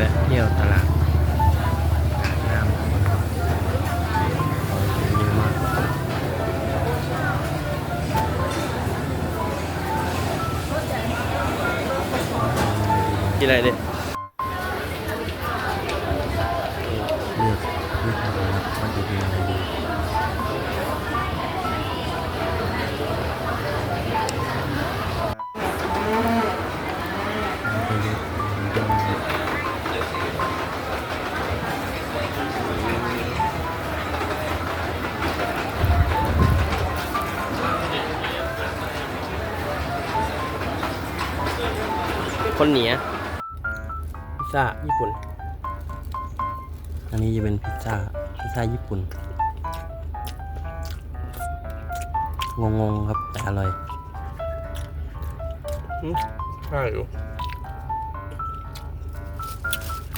แวะเที่ยวตลาดตลาดน้ำเยอะมากกินอะไรเนี่ยเลือกเลือกอะไรครับว่าจะเป็นอะไรดี คนเหนียพิซซ่าญี่ปุ่น อันนี้จะเป็นพิซซ่าพิซซ่าญี่ปุ่น งงๆครับแต่อร่อยใช่อยู่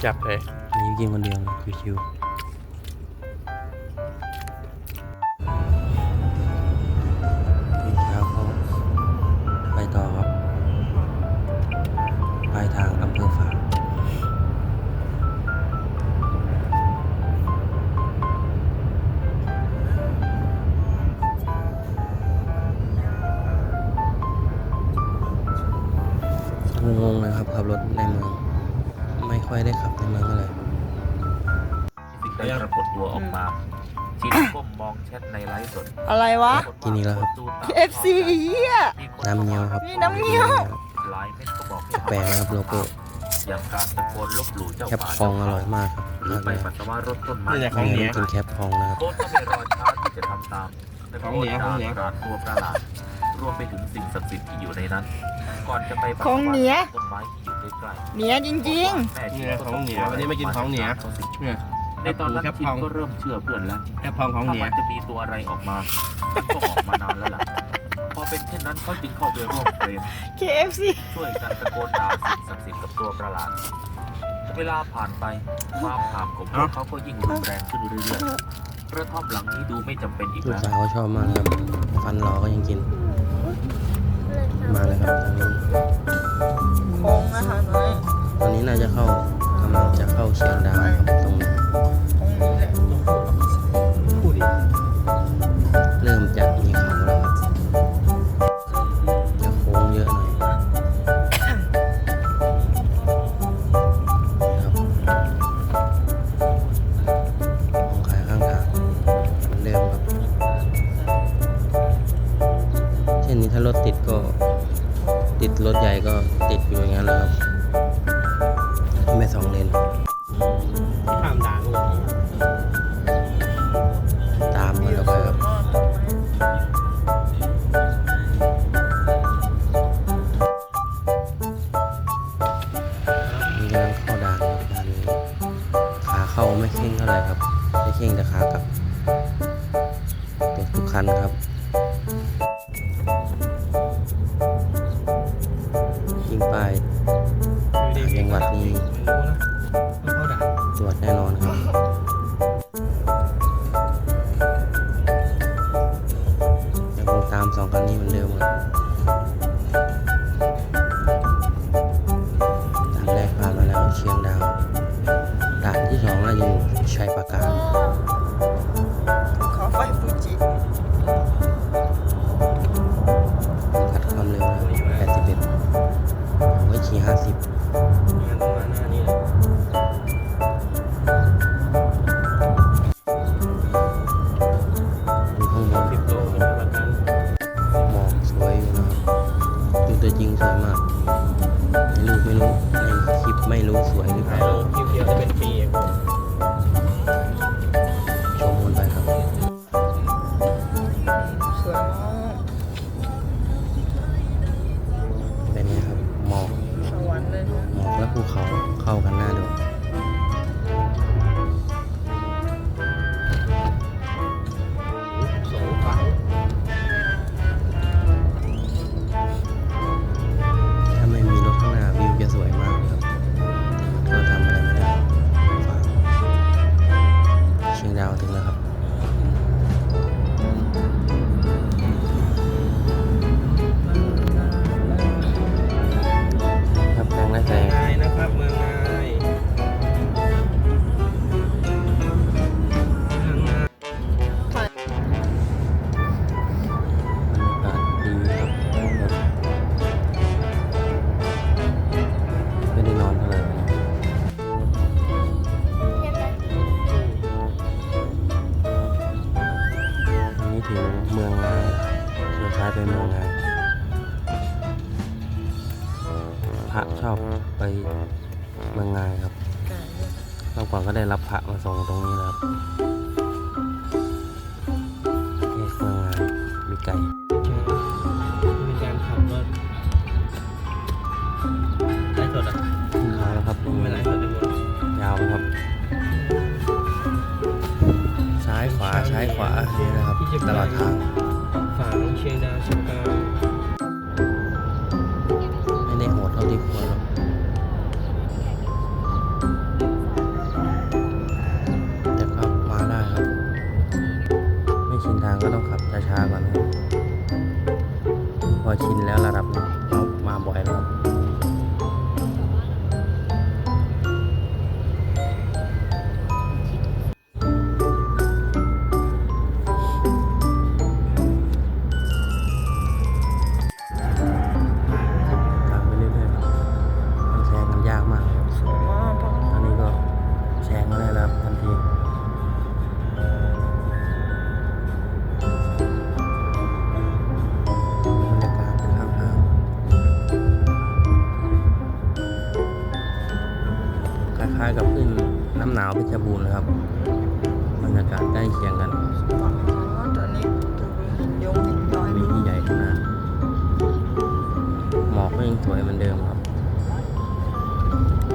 จับเลยอันนี้กินคนเดียวนะชิวๆ ได้ปรากฏตัวออกมาชินก้มมองแชทในไลฟ์สดอะไรวะ กินอีกแล้วครับ KFC เหี้ย น้ำเงี้ยวครับนี่น้ำเงี้ยวไลฟ์เม็ดก็บอกแปลกนะครับโลโก้อย่างการตะโกนลบหลู่เจ้าแคปป่าฟองอร่อยมากครับหรือมากไปเลยปัสสาวะรถต้นไม้นี่แหละขอัอนงนี้เหนียกินแคปฟองนะครับโค้ชก็ไม่รอช้าที่จะทำตามแต่ของเหนียวของเหนียวปราดตัวประหลาดรวมไปถึงสิ่งศักดิ์สิทธิ์ที่อยู่ในนั้น ก่อนจะไปปัสของสาวะเหนียวต้นไม้ที่อยู่ใกล้เหนียจริงๆแม่เนี่ยของเหนียววันนี้มากินของเหนียวเนี่ย ในตอนนั้นแคปชิฟนองก็เริ่มเชื่อเพื่อนแล้วแอปพองของเหนียถ้ามันจะมีตัวอะไรออกมามันก็ออกมานานแล้วล่ะพอเป็นเช่นนั้นเขาจึงเข้าไปร่วมเฟรมๆ KFC ช่วยกันตะโกนด่าสิ่งศักดิ์สิทธิ์กับตัวประหลาด เวลาผ่านไปความผามของพวกเขาก็ยิ่งรุนแรงขึ้นเรื่อยๆกระท่อมหลังนี้ดูไม่จำเป็นอีกลูกแล้วสาวเขาชอบมากครับ ฟันหลอก็ยังกิน มาเลยครับทางนี้คงนะคะน้อย ตอนนี้น่าจะเข้ากำลังจะเข้าเชียงดาวครับตรงนี้ ถ้ารถติดก็ ติดรถใหญ่ก็ติดอยู่อย่างนั้นแหล้วครับ ป้ายจังหวัดนี้ตรวจแน่นอนครับยังคงตามสองคันนี้เหมือนเดิมครับด่านแรกผ่านมาแล้วเชียงดาวด่านที่สองน่าจะอยู่ชัยปราการ นว่องานพระชอบไปบางงานครับมากกว่าก็ได้รับ I don't กาศใกล้เคียงกันตอนนี้เห็นยงห็นย้อยมีที่ใหญ่ข้างหมอกก็ยังสวยเหมือนเดิมครับ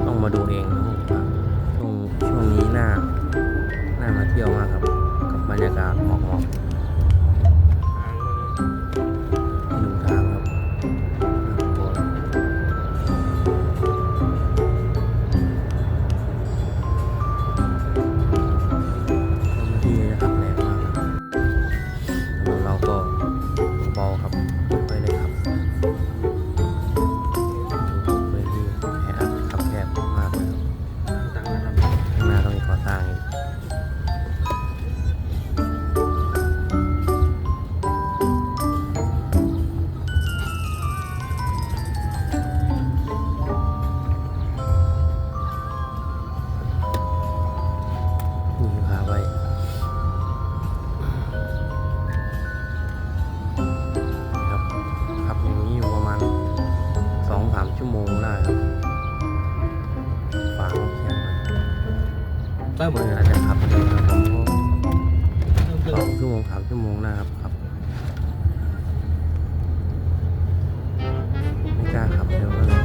ต้องมาดูเองนะผมช่วงช่วงนี้หน้าหน้ามาเที่ยวมากครับ กับบรรยากาศหมอกหมอก นะครับเดินทางประมาณสองชั่วโมงสามชั่วโมงนะครับครับไม่กล้าขับเร็วเลย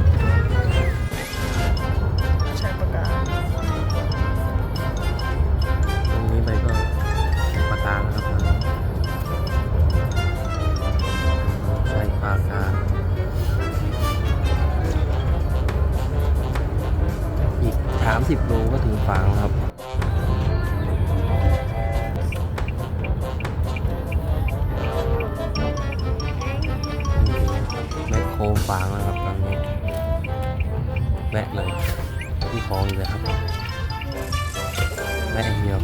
ค้งฟางแล้ครับตอนนี้แวะเลยที่คลองเลยครับแวะเดียว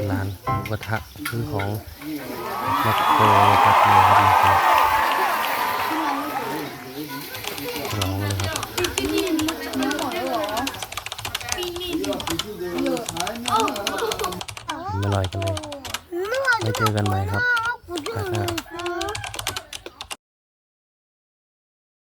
นร้านหมูกระทะซื้อของมักโกครับ